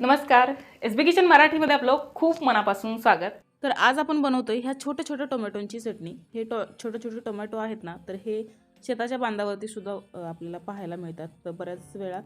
नमस्कार. एस बी किचन मराठीमध्ये आपलं खूप मनापासून स्वागत. तर आज आपण बनवतोय ह्या छोट्या छोट्या टोमॅटोंची चटणी. हे टो छोटे छोटे टोमॅटो आहेत ना तर हे शेताच्या बांधावरती सुद्धा आपल्याला पाहायला मिळतात. तर बऱ्याच वेळा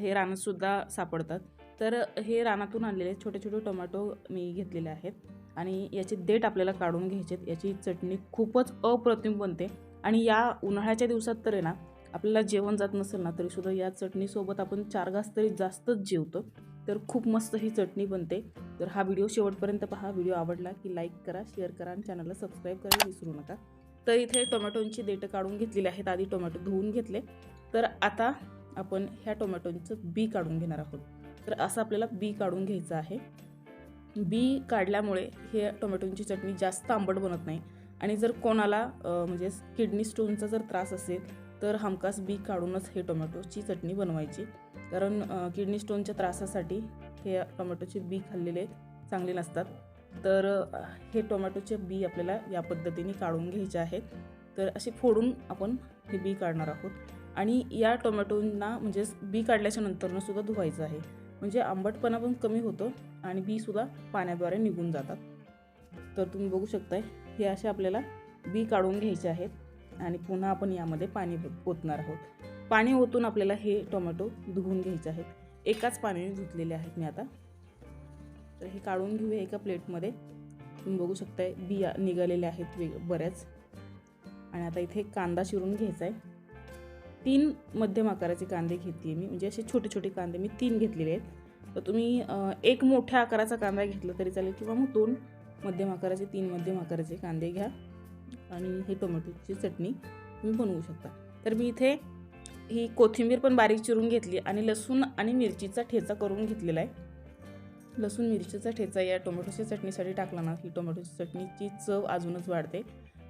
हे रानातसुद्धा सापडतात. तर हे रानातून आणलेले छोटे छोटे टोमॅटो मी घेतलेले आहेत आणि याचे देठ आपल्याला काढून घ्यायचे आहेत. याची चटणी खूपच अप्रतिम बनते आणि या उन्हाळ्याच्या दिवसात तर आहे ना आपल्याला जेवण जात नसेल ना तरीसुद्धा या चटणीसोबत आपण चार घास तरी जास्तच जेवतो. तर खूप मस्त ही चटणी बनते. तर हा व्हिडिओ शेवटपर्यंत पहा. व्हिडिओ आवडला की लाईक करा शेअर करा आणि चॅनलला सबस्क्राईब करायला विसरू नका. तर इथे टोमॅटोंची देठं काढून घेतलेली आहेत. आधी टोमॅटो धुवून घेतले. तर आता आपण ह्या टोमॅटोंचं बी काढून घेणार आहोत. तर असं आपल्याला बी काढून घ्यायचं आहे. बी काढल्यामुळे हे टोमॅटोंची चटणी जास्त आंबट बनत नाही. आणि जर कोणाला म्हणजे किडनी स्टोनचा जर त्रास असेल तर हमखास बी काढूनच हे टोमॅटोची चटणी बनवायची. कारण किडनी स्टोनच्या त्रासासाठी हे टोमॅटोचे बी खाल्लेले चांगले नसतात. तर हे टोमॅटोचे बी आपल्याला या पद्धतीने काढून घ्यायचे आहेत. तर असे फोडून आपण हे बी काढणार आहोत. आणि या टोमॅटोंना म्हणजे बी काढल्याच्या नंतरनं सुद्धा धुवायचं आहे. म्हणजे आंबटपणा पण कमी होतो आणि बीसुद्धा पाण्याद्वारे निघून जातात. तर तुम्ही बघू शकताय हे असे आपल्याला बी काढून घ्यायचे आहेत. आणि पुन्हा आपण यामध्ये पाणी ओतणार आहोत. पाणी ओतून आपल्याला हे टोमॅटो धुवून घ्यायचे आहेत. एकाच पाण्याने धुतलेले आहेत मी आता. तर हे काढून घेऊया एका प्लेटमध्ये. तुम्ही बघू शकताय बिया निघालेल्या आहेत वेग बऱ्याच. आणि आता इथे कांदा चिरून घ्यायचा आहे. तीन मध्यम आकाराचे कांदे घेते मी. म्हणजे असे छोटे छोटे कांदे मी तीन घेतलेले आहेत. तर तुम्ही एक मोठ्या आकाराचा कांदा घेतला तरी चालेल किंवा मग दोन. मध्यम आकाराचे तीन मध्यम आकाराचे कांदे घ्या आणि हे टोमॅटोची चटणी तुम्ही बनवू शकता. तर मी इथे ही कोथिंबीर पण बारीक चिरून घेतली आणि लसूण आणि मिरचीचा ठेचा करून घेतलेला आहे. लसूण मिरचीचा ठेचा या टोमॅटोच्या चटणीसाठी टाकला ना ही टोमॅटोची चटणीची चव अजूनच वाढते.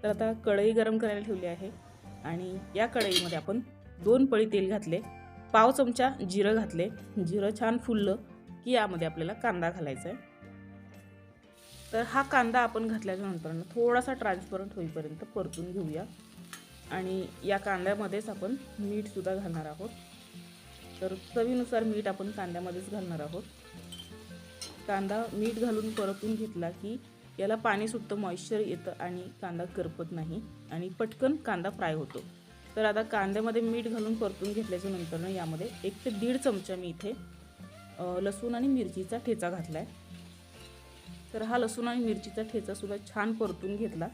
तर आता कढई गरम करायला ठेवली आहे आणि या कढईमध्ये आपण दोन पळी तेल घातले पाव चमचा जिरं घातले. जिरं छान फुललं की यामध्ये आपल्याला कांदा घालायचा आहे. तर हा कांदा आपण घातल्याच्या नंतर थोडासा ट्रान्सपरंट होईपर्यंत परतून घेऊया. आणि या कांद्यामध्येच आपण मीठसुद्धा घालणार आहोत. तर चवीनुसार मीठ आपण कांद्यामध्येच घालणार आहोत. कांदा मीठ घालून परतून घेतला की याला पाणी सुटतं मॉइश्चर येतं आणि कांदा करपत नाही आणि पटकन कांदा फ्राय होतो. तर आता कांद्यामध्ये मीठ घालून परतून घेतल्याच्या नंतरनं यामध्ये एक ते दीड चमचा मी इथे लसूण आणि मिरचीचा ठेचा घातला आहे तर हा लसूण आणि मिरचीचा ठेचासुद्धा छान परतून घेतला.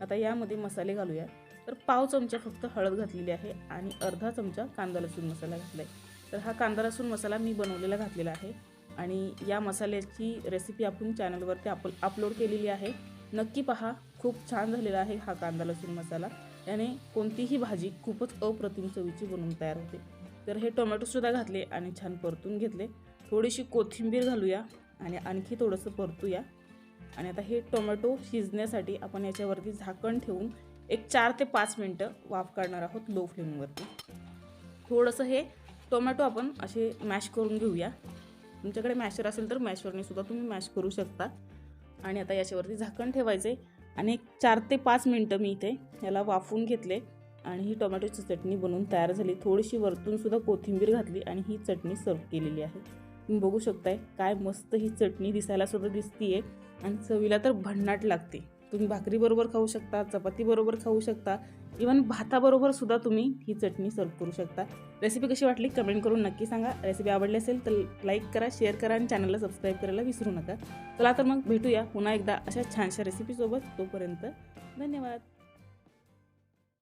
आता यामध्ये मसाले घालूया. तर पाव चमचा फक्त हळद घातलेली आहे आणि अर्धा चमचा कांदा लसूण मसाला घातला आहे तर हा कांदा लसूण मसाला मी बनवलेला घातलेला आहे आणि या मसाल्याची रेसिपी आपण चॅनलवरती आप अपलोड केलेली आहे. नक्की पहा खूप छान झालेला आहे हा कांदा लसूण मसाला. याने कोणतीही भाजी खूपच अप्रतिम चवीची बनवून तयार होते. तर हे टोमॅटोसुद्धा घातले आणि छान परतून घेतले. थोडीशी कोथिंबीर घालूया. आणि आणखी थोडंसं परतूया. आणि आता हे टोमॅटो शिजण्यासाठी आपण याच्यावरती झाकण ठेवून एक चार ते पाच मिनटं वाफ काढणार आहोत लो फ्लेमवरती. थोडंसं हे टोमॅटो आपण असे मॅश करून घेऊया. तुमच्याकडे मॅशर असेल तर मॅशरनेसुद्धा तुम्ही मॅश करू शकता. आणि आता याच्यावरती झाकण ठेवायचे आणि एक चार ते पाच मिनटं मी इथे याला वाफवून घेतले. आणि ही टोमॅटोची चटणी बनवून तयार झाली. थोडीशी वरतूनसुद्धा कोथिंबीर घातली आणि ही चटणी सर्व केलेली आहे. तुम्ही बघू शकताय काय मस्त ही चटणी दिसायला सुद्धा दिसतीये. आणि चवीला तर भन्नाट लागते. तुम्ही भाकरीबरोबर खाऊ शकता चपातीबरोबर खाऊ शकता इवन भाताबरोबर सुद्धा तुम्ही ही चटणी सर्व करू शकता. रेसिपी कशी वाटली कमेंट करून नक्की सांगा. रेसिपी आवडली असेल तर लाईक करा शेअर करा आणि चॅनलला सबस्क्राईब करायला विसरू नका. चला तर मग भेटूया पुन्हा एकदा अशा छानशा रेसिपीसोबत तोपर्यंत धन्यवाद.